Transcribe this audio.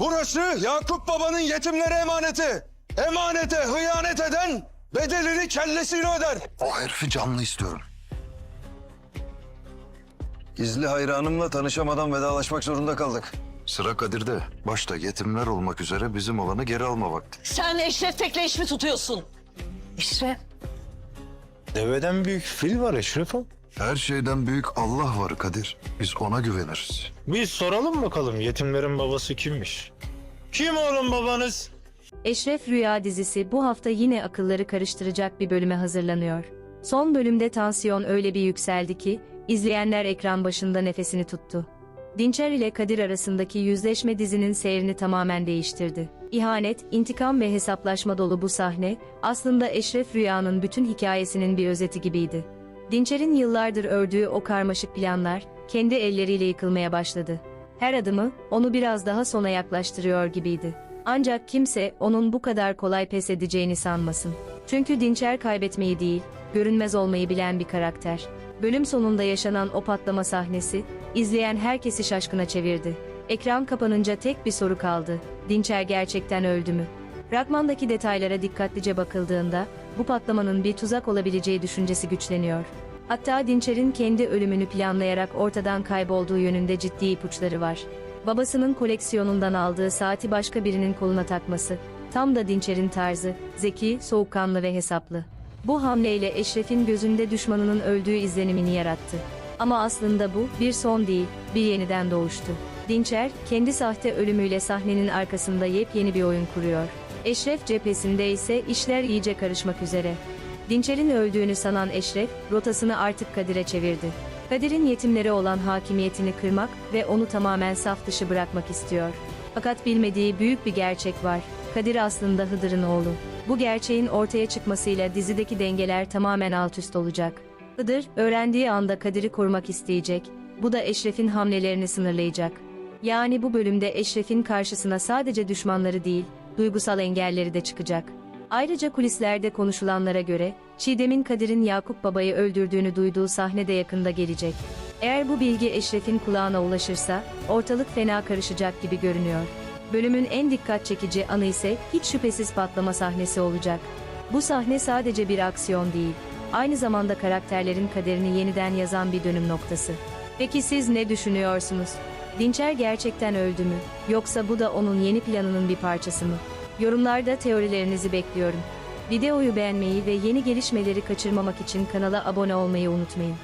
Burası Yakup Baba'nın yetimlere emaneti. Emanete hıyanet eden bedelini kellesiyle öder. O herifi canlı istiyorum. Gizli hayranımla tanışamadan vedalaşmak zorunda kaldık. Sıra Kadir'de. Başta yetimler olmak üzere bizim olanı geri alma vakti. Sen Eşref Tek'le iş mi tutuyorsun? Eşref. Deveden büyük fil var Eşref'im. Her şeyden büyük Allah var Kadir. Biz ona güveniriz. Bir soralım bakalım yetimlerin babası kimmiş? Kim oğlum babanız? Eşref Rüya dizisi bu hafta yine akılları karıştıracak bir bölüme hazırlanıyor. Son bölümde tansiyon öyle bir yükseldi ki, izleyenler ekran başında nefesini tuttu. Dinçer ile Kadir arasındaki yüzleşme dizinin seyrini tamamen değiştirdi. İhanet, intikam ve hesaplaşma dolu bu sahne, aslında Eşref Rüya'nın bütün hikayesinin bir özeti gibiydi. Dinçer'in yıllardır ördüğü o karmaşık planlar, kendi elleriyle yıkılmaya başladı. Her adımı, onu biraz daha sona yaklaştırıyor gibiydi. Ancak kimse onun bu kadar kolay pes edeceğini sanmasın. Çünkü Dinçer kaybetmeyi değil, görünmez olmayı bilen bir karakter. Bölüm sonunda yaşanan o patlama sahnesi, izleyen herkesi şaşkına çevirdi. Ekran kapanınca tek bir soru kaldı. Dinçer gerçekten öldü mü? Fragmandaki detaylara dikkatlice bakıldığında, bu patlamanın bir tuzak olabileceği düşüncesi güçleniyor. Hatta Dinçer'in kendi ölümünü planlayarak ortadan kaybolduğu yönünde ciddi ipuçları var. Babasının koleksiyonundan aldığı saati başka birinin koluna takması, tam da Dinçer'in tarzı, zeki, soğukkanlı ve hesaplı. Bu hamleyle Eşref'in gözünde düşmanının öldüğü izlenimini yarattı. Ama aslında bu bir son değil, bir yeniden doğuştu. Dinçer, kendi sahte ölümüyle sahnenin arkasında yepyeni bir oyun kuruyor. Eşref cephesinde ise işler iyice karışmak üzere. Dinçer'in öldüğünü sanan Eşref, rotasını artık Kadir'e çevirdi. Kadir'in yetimlere olan hakimiyetini kırmak ve onu tamamen saf dışı bırakmak istiyor. Fakat bilmediği büyük bir gerçek var. Kadir aslında Hıdır'ın oğlu. Bu gerçeğin ortaya çıkmasıyla dizideki dengeler tamamen alt üst olacak. Hıdır, öğrendiği anda Kadir'i korumak isteyecek. Bu da Eşref'in hamlelerini sınırlayacak. Yani bu bölümde Eşref'in karşısına sadece düşmanları değil, duygusal engelleri de çıkacak. Ayrıca kulislerde konuşulanlara göre, Çiğdem'in Kadir'in Yakup Baba'yı öldürdüğünü duyduğu sahne de yakında gelecek. Eğer bu bilgi Eşref'in kulağına ulaşırsa, ortalık fena karışacak gibi görünüyor. Bölümün en dikkat çekici anı ise hiç şüphesiz patlama sahnesi olacak. Bu sahne sadece bir aksiyon değil, aynı zamanda karakterlerin kaderini yeniden yazan bir dönüm noktası. Peki siz ne düşünüyorsunuz? Dinçer gerçekten öldü mü? Yoksa bu da onun yeni planının bir parçası mı? Yorumlarda teorilerinizi bekliyorum. Videoyu beğenmeyi ve yeni gelişmeleri kaçırmamak için kanala abone olmayı unutmayın.